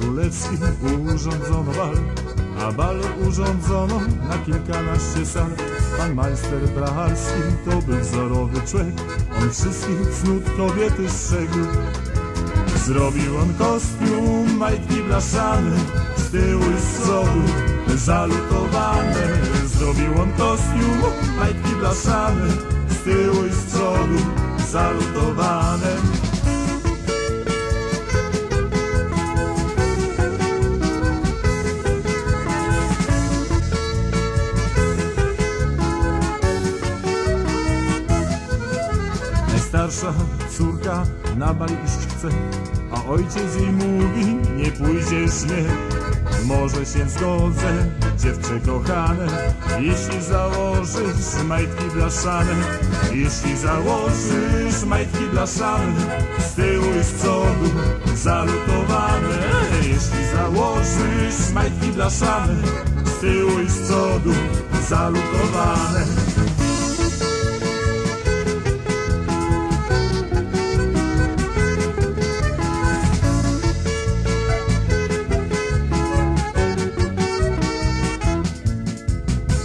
królewskim urządzono bal, a bal urządzono na kilkanaście sal. Pan majster Brachalski to był wzorowy człowiek, on wszystkich cnót kobiety strzegł. Zrobił on kostium, majtki blaszane, z tyłu i z przodu zalutowane. Zrobił on kostium, majtki blaszane, z tyłu i z przodu zalutowane. Najstarsza córka na bal iść chce, a ojciec jej mówi, nie pójdziesz nie. Może się zgodzę, dziewczę kochane, jeśli założysz majtki blaszane, jeśli założysz majtki blaszane, z tyłu i z przodu zalutowane. Jeśli założysz majtki blaszane, z tyłu i z przodu zalutowane.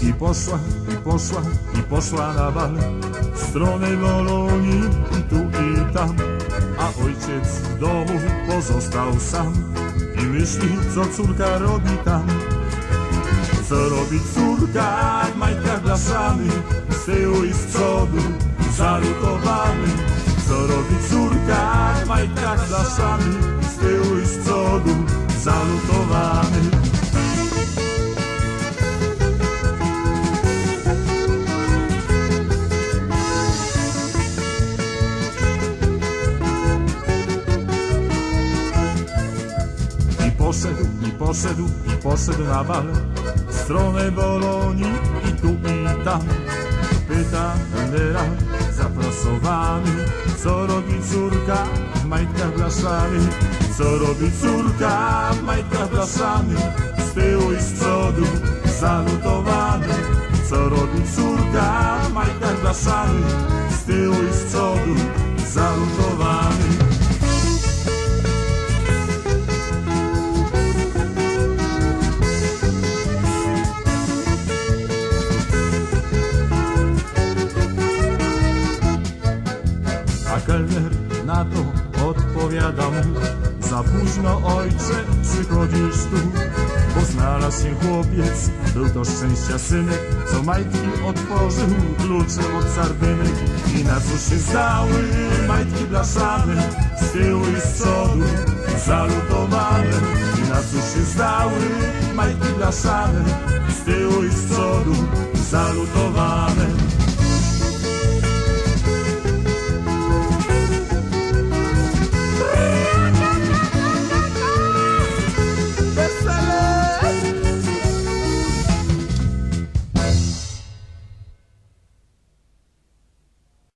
I poszła, i poszła, i poszła na bal. W stronę Bolonii i tu i tam. A ojciec w domu pozostał sam. I myśli, co córka robi tam. Co robi córka w majtkach blaszanych Z tyłu i z przodu zalutowany Co robi córka w majtkach blaszanych Z tyłu i z przodu zalutowany poszedł, i poszedł, na bal. W stronę Bolonii i tu i tam. Pyta Lera zaprasowany. Co robi córka w majtkach blaszanych Co robi córka w majtkach blaszanych Z tyłu i z przodu zalutowany. Co robi córka w majtkach blaszanych Z tyłu i z przodu zalutowany na to odpowiada mu Za późno ojcze przychodzisz tu Bo znalazł się chłopiec. Był to szczęścia synek Co majtki otworzył. Kluczem od sardynek I na co się zdały majtki blaszane. Z tyłu i z przodu zalutowane I na co się zdały majtki blaszane. Z tyłu i z przodu zalutowane